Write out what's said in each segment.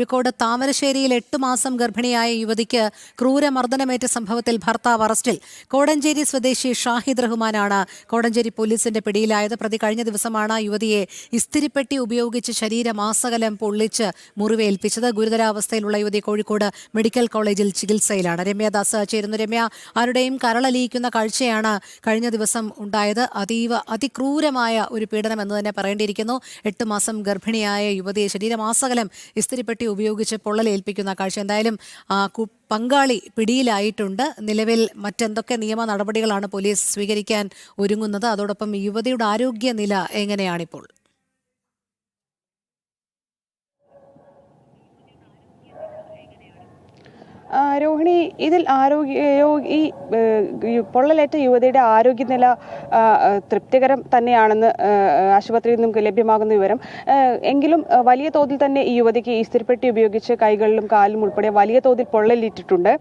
കോഴിക്കോട് താമരശ്ശേരിയിൽ എട്ട് മാസം ഗർഭിണിയായ യുവതിക്ക് ക്രൂരമർദ്ദനമേറ്റ സംഭവത്തിൽ ഭർത്താവ് അറസ്റ്റിൽ. കോടഞ്ചേരി സ്വദേശി ഷാഹിദ് റഹ്മാനാണ് കോടഞ്ചേരി പോലീസിന്റെ പിടിയിലായത്. പ്രതി കഴിഞ്ഞ ദിവസമാണ് യുവതിയെ ഇസ്തിരിപ്പെട്ടി ഉപയോഗിച്ച് ശരീരമാസകലം പൊള്ളിച്ച് മുറിവേൽപ്പിച്ചത്. ഗുരുതരാവസ്ഥയിലുള്ള യുവതി കോഴിക്കോട് മെഡിക്കൽ കോളേജിൽ ചികിത്സയിലാണ്. രമ്യദാസ് ചേരുന്നു. രമ്യ ആരുടെയും കരളലിയിക്കുന്ന കാഴ്ചയാണ് കഴിഞ്ഞ ദിവസം ഉണ്ടായത്. അതീവ അതിക്രൂരമായ ഒരു പീഡനം എന്ന് തന്നെ പറയേണ്ടിയിരിക്കുന്നു. എട്ട് മാസം ഗർഭിണിയായ യുവതിയെ ശരീരമാസകലം ഇസ്തിരിപ്പെട്ടി ഉപയോഗിച്ച് പൊള്ളലേൽപ്പിക്കുന്ന കാഴ്ച. എന്തായാലും പങ്കാളി പിടിയിലായിട്ടുണ്ട്. നിലവിൽ മറ്റെന്തൊക്കെ നിയമ നടപടികളാണ് പോലീസ് സ്വീകരിക്കാൻ ഒരുങ്ങുന്നത്? അതോടൊപ്പം യുവതിയുടെ ആരോഗ്യനില എങ്ങനെയാണിപ്പോൾ? രോഹിണി ഇതിൽ ആരോഗ്യ ഈ പൊള്ളലേറ്റ യുവതിയുടെ ആരോഗ്യനില തൃപ്തികരം തന്നെയാണെന്ന് ആശുപത്രിയിൽ നിന്നും ലഭ്യമാകുന്ന വിവരം. എങ്കിലും വലിയ തോതിൽ തന്നെ ഈ യുവതിക്ക് ഈ സ്ഥിരപ്പെട്ടി ഉപയോഗിച്ച് കൈകളിലും കാലിലും ഉൾപ്പെടെ വലിയ തോതിൽ പൊള്ളലേറ്റിട്ടുണ്ട്.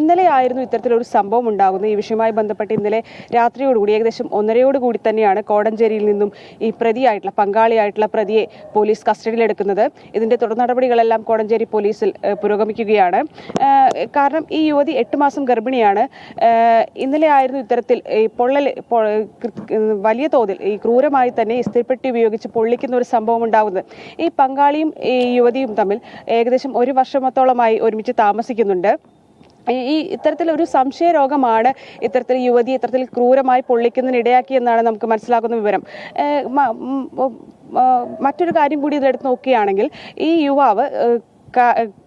ഇന്നലെയായിരുന്നു ഇത്തരത്തിലൊരു സംഭവം ഉണ്ടാകുന്നത്. ഈ വിഷയവുമായി ബന്ധപ്പെട്ട് ഇന്നലെ രാത്രിയോടുകൂടി ഏകദേശം ഒന്നരയോട് കൂടി തന്നെയാണ് കോടഞ്ചേരിയിൽ നിന്നും ഈ പ്രതിയായിട്ടുള്ള പങ്കാളിയായിട്ടുള്ള പ്രതിയെ പോലീസ് കസ്റ്റഡിയിലെടുക്കുന്നത്. ഇതിന്റെ തുടർ നടപടികളെല്ലാം കോടഞ്ചേരി പോലീസിൽ പുരോഗമിക്കുകയാണ്. കാരണം ഈ യുവതി എട്ട് മാസം ഗർഭിണിയാണ്. ഇന്നലെ ആയിരുന്നു ഇത്തരത്തിൽ പൊള്ളൽ വലിയ തോതിൽ ഈ ക്രൂരമായി തന്നെ ഇസ്തിരിപ്പെട്ടി ഉപയോഗിച്ച് പൊള്ളിക്കുന്ന ഒരു സംഭവം ഉണ്ടാകുന്നത് ഈ പങ്കാളിയും ഈ യുവതിയും തമ്മിൽ ഏകദേശം ഒരു വർഷമത്തോളമായി ഒരുമിച്ച് താമസിക്കുന്നുണ്ട്. ഈ- ഇത്തരത്തിൽ ഒരു സംശയ രോഗമാണ് ഇത്തരത്തിൽ യുവതി ഇത്തരത്തിൽ ക്രൂരമായി പൊള്ളിക്കുന്നതിന് ഇടയാക്കിയെന്നാണ് നമുക്ക് മനസ്സിലാക്കുന്ന വിവരം. മറ്റൊരു കാര്യം കൂടി ഇതിലെടുത്ത് നോക്കുകയാണെങ്കിൽ ഈ യുവാവ്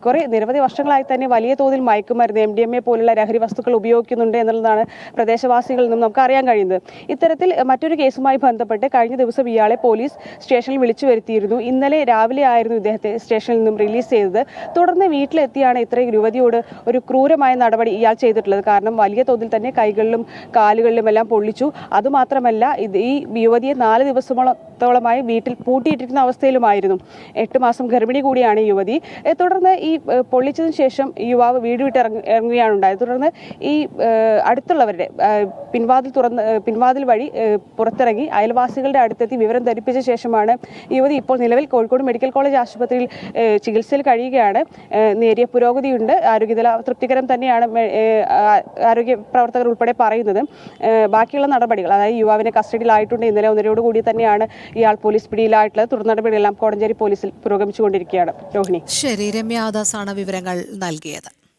കുറെ നിരവധി വർഷങ്ങളായി തന്നെ വലിയ തോതിൽ മയക്കുമരുന്ന് എം ഡി എം എ പോലുള്ള ലഹരി വസ്തുക്കൾ ഉപയോഗിക്കുന്നുണ്ട് എന്നുള്ളതാണ് പ്രദേശവാസികളിൽ നിന്നും നമുക്ക് അറിയാൻ കഴിയുന്നത്. ഇത്തരത്തിൽ മറ്റൊരു കേസുമായി ബന്ധപ്പെട്ട് കഴിഞ്ഞ ദിവസം ഇയാളെ പോലീസ് സ്റ്റേഷനിൽ വിളിച്ചു വരുത്തിയിരുന്നു. ഇന്നലെ രാവിലെ ആയിരുന്നു ഇദ്ദേഹത്തെ സ്റ്റേഷനിൽ നിന്നും റിലീസ് ചെയ്തത്. തുടർന്ന് വീട്ടിലെത്തിയാണ് ഇത്രയും യുവതിയോട് ഒരു ക്രൂരമായ നടപടി ഇയാൾ ചെയ്തിട്ടുള്ളത്. കാരണം വലിയ തോതിൽ തന്നെ കൈകളിലും കാലുകളിലും എല്ലാം പൊള്ളിച്ചു. അതുമാത്രമല്ല ഇത് ഈ യുവതിയെ നാല് ദിവസത്തോളമായി വീട്ടിൽ പൂട്ടിയിട്ടിരിക്കുന്ന അവസ്ഥയിലുമായിരുന്നു. എട്ട് മാസം ഗർഭിണി കൂടിയാണ് യുവതി. തുടർന്ന് ഈ പൊള്ളിച്ചതിന് ശേഷം യുവാവ് വീട് വിട്ട് ഇറങ്ങി ഇറങ്ങുകയാണ് ഉണ്ടായത്. തുടർന്ന് ഈ അടുത്തുള്ളവരുടെ പിൻവാതിൽ തുറന്ന് പിൻവാതിൽ വഴി പുറത്തിറങ്ങി അയൽവാസികളുടെ അടുത്തെത്തി വിവരം ധരിപ്പിച്ച ശേഷമാണ് യുവതി ഇപ്പോൾ നിലവിൽ കോഴിക്കോട് മെഡിക്കൽ കോളേജ് ആശുപത്രിയിൽ ചികിത്സയിൽ കഴിയുകയാണ്. നേരിയ പുരോഗതിയുണ്ട്. ആരോഗ്യനില തൃപ്തികരം തന്നെയാണ് ആരോഗ്യ പ്രവർത്തകർ ഉൾപ്പെടെ പറയുന്നത്. ബാക്കിയുള്ള നടപടികൾ അതായത് യുവാവിനെ കസ്റ്റഡിയിലായിട്ടുണ്ട്. ഇന്നലെ ഒന്നരയോട് കൂടി തന്നെയാണ് ഇയാൾ പോലീസ് പിടിയിലായിട്ടുള്ളത്. തുടർ നടപടികളെല്ലാം കോടഞ്ചേരി പോലീസിൽ പുരോഗമിച്ചുകൊണ്ടിരിക്കുകയാണ്. രോഹിണി. ശരി. രമ്യാദാസാണ് വിവരങ്ങൾ നൽകിയത്.